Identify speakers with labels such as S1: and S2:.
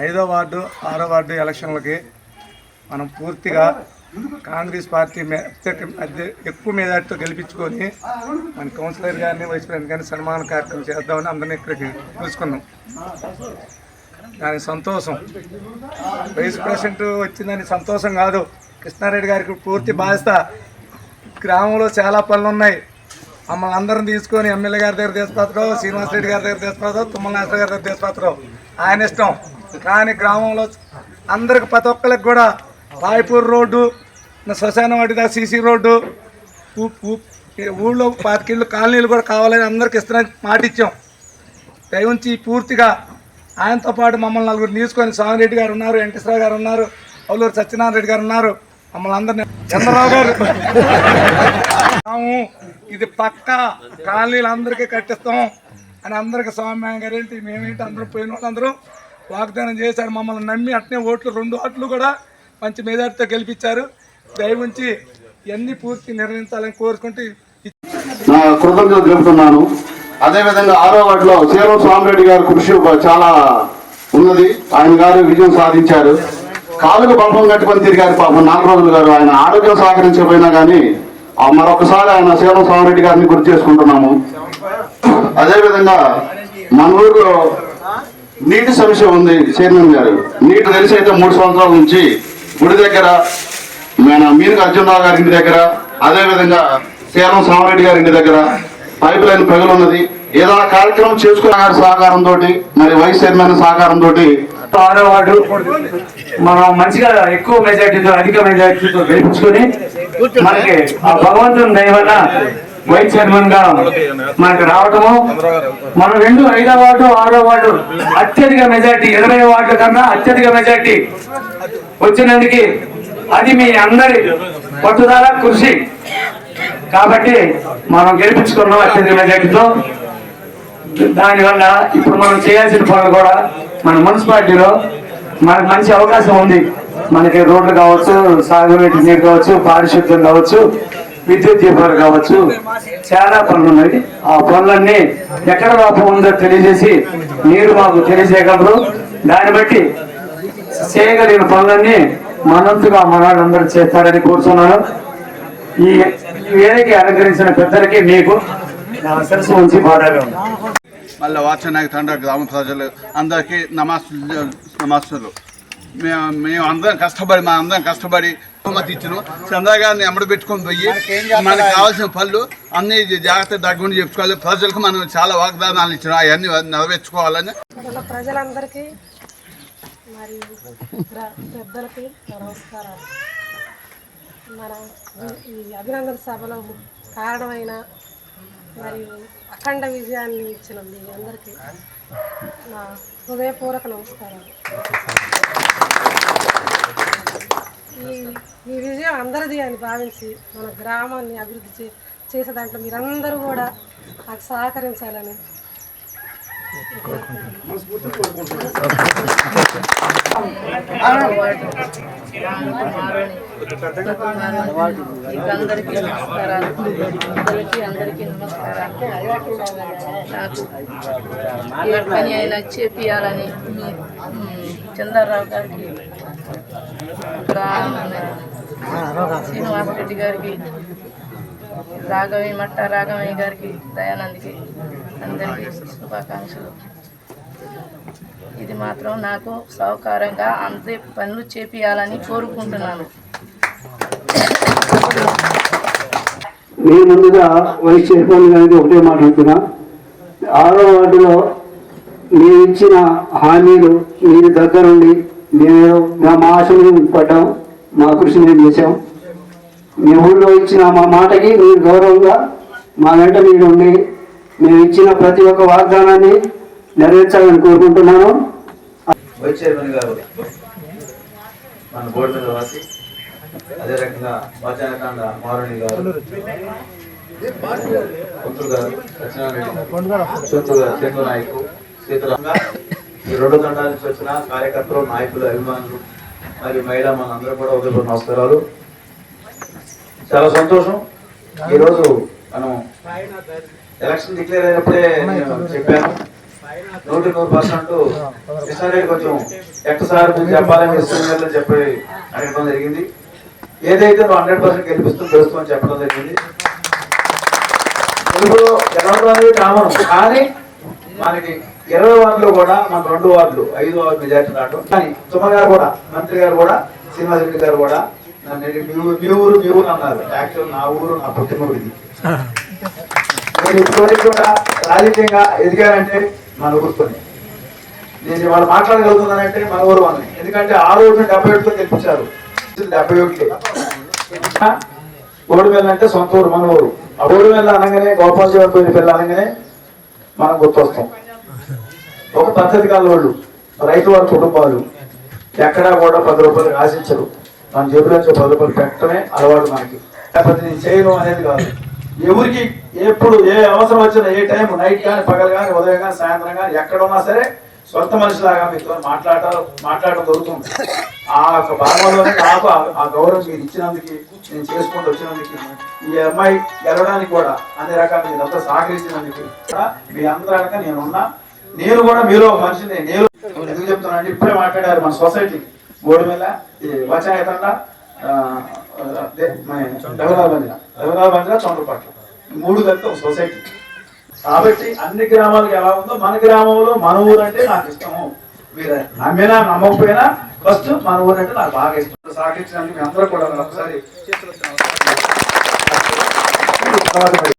S1: ఐదో వార్డు ఆరో వార్డు ఎలక్షన్లకి మనం పూర్తిగా కాంగ్రెస్ పార్టీ మే- ఎక్కువ మెజార్టీతో గెలిపించుకొని మన కౌన్సిలర్ గారిని వైస్ ప్రెసిడెంట్ గారిని సన్మాన కార్యక్రమం చేద్దామని అందరినీ ఇక్కడికి పిలుచుకున్నాం. దానికి సంతోషం. వైస్ ప్రెసిడెంట్ వచ్చిందని సంతోషం కాదు. కృష్ణారెడ్డి గారికి పూర్తి బాధ్యత. గ్రామంలో చాలా పనులు ఉన్నాయి. మమ్మల్ని అందరం తీసుకొని ఎమ్మెల్యే గారి దగ్గర తీసుకొస్తారో శ్రీనివాసరెడ్డి గారి దగ్గర తీసుకొస్తారో తుమ్మల నాగేశ్వర గారి దగ్గర తీసుకొస్తారో ఆయన ఇష్టం. కానీ గ్రామంలో అందరికి ప్రతి ఒక్కరికి కూడా రాయపూర్ రోడ్డు నా శ్మశానం సీసీ రోడ్డు ఊళ్ళో పాతికిళ్ళు కాలనీలు కూడా కావాలని అందరికి ఇస్తున్నాను మాట ఇచ్చాం. దయవుంచి పూర్తిగా ఆయనతో పాటు మమ్మల్ని నలుగురు తీసుకొని స్వామిరెడ్డి గారు ఉన్నారు వెంకటేశ్వర గారు ఉన్నారు అవులూరు సత్యనారాయణ రెడ్డి గారు ఉన్నారు మమ్మల్ని అందరినీ చంద్రరావు గారు. ఇది పక్క కాలనీలు అందరికీ కట్టిస్తాం అని అందరికి స్వామి గారు ఏంటి మేమేంటి అందరూ పోయిన వాళ్ళందరూ వాగ్దానం చేశారు మమ్మల్ని నమ్మి అట్నే ఓట్లు రెండు ఓట్లు కూడా మంచి మెజార్టీతో గెలిపించారు. దయవుంచి ఇవన్నీ పూర్తి నిర్ణయించాలని కోరుకుంటూ
S2: నా కృతజ్ఞతలు తెలుపుతున్నాను. అదేవిధంగా ఆరో వాటిలో సీరం స్వామిరెడ్డి గారి కృషి చాలా ఉన్నది. ఆయన గారు విజయం సాధించారు. కాలుకు పంపం కట్టుకొని తిరిగారు పాపం నాలుగు రోజులు గారు. ఆయన ఆరోగ్యం సహకరించకపోయినా కానీ మరొకసారి ఆయన సీరం స్వామిరెడ్డి గారిని గుర్తు చేసుకుంటున్నాము. అదేవిధంగా మన ఊరిలో నీటి సమస్య ఉంది చైర్మన్ గారు. నీటి తెలిసి అయితే మూడు సంవత్సరాల నుంచి గుడి దగ్గర మన మీరుగా అర్జునరావు గారి ఇంటి దగ్గర అదేవిధంగా సేలం సామరెడ్డి గారి ఇంటి దగ్గర పైప్ లైన్ పగులున్నది. ఏదైనా కార్యక్రమం చేసుకున్న గారి సహకారంతో మరి వైస్ చైర్మన్ సహకారంతో
S3: ఆరో వార్డు మనం మంచిగా ఎక్కువ మెజార్టీతో అధిక మెజార్టీతో గెలిపించుకొని మనకి ఆ భగవంతుని దయ వల్ల వైస్ చైర్మన్గా మనకి రావటము. మన రెండు ఐదో వార్డు ఆరో వార్డు అత్యధిక మెజార్టీ ఇరవై వార్డుల కన్నా అత్యధిక మెజార్టీ వచ్చినందుకు అది మీ అందరి పట్టుదల కృషి. కాబట్టి మనం గెలిపించుకున్నాం అత్యధిక మెజార్టీతో దానివల్ల ఇప్పుడు మనం చేయాల్సిన పనులు కూడా మన మున్సిపాలిటీలో మనకు మంచి అవకాశం ఉంది. మనకి రోడ్లు కావచ్చు సాగునీటి నీరు కావచ్చు పారిశుద్ధ్యం కావచ్చు విద్యుత్ దీపాలు కావచ్చు చాలా పనులు ఉన్నాయి. ఆ పనులన్నీ ఎక్కడ లోపం ఉందో తెలియజేసి మీరు మాకు తెలియజేయగలరు. దాన్ని బట్టి చేయగలిగిన పనులన్నీ మనంతుగా మన చేస్తారని కోరుతున్నాను. ఈ వేదిక అలంకరించిన పెద్దలకి మీకు సరస్సు శిరస్సు ఉంచి పాడాలి
S4: మళ్ళీ వాచనాయక తండ్రి గ్రామ ప్రజలు అందరికీ నమాస్ నమాస్తులు మేము మేము అందరం కష్టపడి మా అందరం కష్టపడి బహుమతి ఇచ్చినాం. చంద్రగారిని ఎమ్మడి పెట్టుకొని పోయి మనకు కావాల్సిన పనులు అన్ని జాగ్రత్త దగ్గర చెప్పుకోవాలి. ప్రజలకు మనం చాలా వాగ్దానాలు ఇచ్చినాం. అవన్నీ నెరవేర్చుకోవాలని.
S5: ప్రజలందరికీ మరియు పెద్దలకి నమస్కారాలు. మన ఈ అభినందన సభలో కారణమైన మరియు అఖండ విజయాన్ని ఇచ్చిన మీ అందరికీ నా హృదయపూర్వక నమస్కారాలు. ఈ ఈ విజయం అందరిది అని భావించి మన గ్రామాన్ని అభివృద్ధి చే చేసే దాంట్లో మీరందరూ కూడా నాకు సహకరించాలని
S6: అందరికీ నమస్కారాలు. అందరికీ అందరికీ నమస్కారాలు నాకు ఏ పని అయినా చేపియాలని మీ మ్, గారికి ఇక్కడ శ్రీనివాసరెడ్డి గారికి రాఘవి మట్ట రాఘవయ్య గారికి దయానంద్కి అందరికీ శుభాకాంక్షలు. ఇది మాత్రం నాకు సౌకర్యంగా అంతే పనులు చేపియాలని కోరుకుంటున్నాను.
S3: నేను ముందుగా వైస్ చైర్మన్ గారికి ఒకటే మాట అంటున్నా ఆరో వార్డులో మీరు ఇచ్చిన హామీలు మీరు దగ్గరుండి మేము మా మా ఆశలు పడ్డాం మా కృషి మేము చేశాం. మీ ఊళ్ళో ఇచ్చిన మా మాటకి మీరు గౌరవంగా మా వెంట మీరు ఉండి మేము ఇచ్చిన ప్రతి ఒక్క వాగ్దానాన్ని నెరవేర్చాలని కోరుకుంటున్నాను.
S7: వైస్ చైర్మన్ గారు మన బోర్డు మీద రాసి అదే రకంగా వాచానకాండ మారుణి గారు పుత్రుడు గారు? సత్యనారాయణ గారు చోటు శీతలంగా ఈ రెండు తండాల నుంచి వచ్చిన కార్యకర్తలు నాయకులు అభిమానులు మరియు మహిళా మనందరూ కూడా ఉదయపూర్ నమస్కారాలు. చాలా సంతోషం. ఈరోజు మనం ఎలక్షన్ డిక్లేర్ అయినప్పుడే నేను చెప్పాను. నూటి నూరు పర్సెంట్ కృష్ణారెడ్డి కొంచెం ఎక్కసారి మీరు చెప్పాలని ఇస్తున్న చెప్పి అడగడం జరిగింది. ఏదైతే నువ్వు హండ్రెడ్ పర్సెంట్ గెలిపిస్తూ గెలుస్తామని చెప్పడం జరిగింది. తెలుగులో గెలవడం అనేది కామన్ కానీ మనకి ఇరవై వార్డులు కూడా మనకు రెండు వార్డులు ఐదు వార్డు మెజార్టీ రావడం కానీ సుమ గారు కూడా మంత్రి గారు కూడా శ్రీనివాస రెడ్డి గారు కూడా నన్ను మీ ఊరు మీ ఊరు అన్నారు. యాక్చువల్ నా ఊరు నా పుట్టిన ఇది. నేను ఇప్పటివరకు కూడా రాజకీయంగా ఎదిగానంటే మన ఊరుతోనే నేను ఇవాళ మాట్లాడగలుగుతున్నానంటే మన ఊరు వాళ్ళని. ఎందుకంటే ఆ రోజు డెబ్బై ఒకటితో గెలిపించారు. డెబ్బై ఒకటి ఓడిమెల్ల అంటే సొంత ఊరు మన ఊరు. ఆ ఓడిమెల్ల అనగానే గోపాల్ పోయిన పిల్ల అనగానే మనం గుర్తొస్తాం. ఒక పద్ధతి కాదు వాళ్ళు. రైతు వారి కుటుంబాలు. ఎక్కడా కూడా పది రూపాయలు ఆశించరు మన జేబులో నుంచి పది రూపాయలు పెట్టడమే అలవాటు మనకి. లేకపోతే నేను చేయను అనేది కాదు. ఎవరికి ఎప్పుడు ఏ అవసరం వచ్చినా ఏ టైం నైట్ కానీ పగలు కానీ ఉదయం కానీ సాయంత్రం కానీ ఎక్కడ ఉన్నా సరే సొంత మనిషిలాగా మీతో మాట్లాడటం మాట్లాడడం దొరుకుతుంది. ఆ యొక్క భాగంలోనే నాకు ఆ- ఆ గౌరవం మీరు ఇచ్చినందుకు నేను చేసుకుంటూ వచ్చినందుకు ఈ అమ్మాయి గెలవడానికి కూడా అన్ని రకాల మీరంతా సహకరించినందుకు కూడా మీ అందరూ నేను ఉన్నా నేను కూడా మీలో ఒక మనిషిని నేను ఎందుకు చెప్తున్నాను ఇప్పుడే మాట్లాడారు మన సొసైటీ. రఘురాల బంజర రఘురాల బంజర చంద్రపట్ల మూడు కలిపి ఒక సొసైటీ. కాబట్టి అన్ని గ్రామాలకు ఎలా ఉందో మన గ్రామంలో మన ఊరు అంటే నాకు ఇష్టము. మీరు నమ్మినా నమ్మకపోయినా ఫస్ట్ మన ఊరు అంటే నాకు బాగా ఇష్టం. సహకరించడానికి మీ అందరూ కూడా ఒకసారి మరి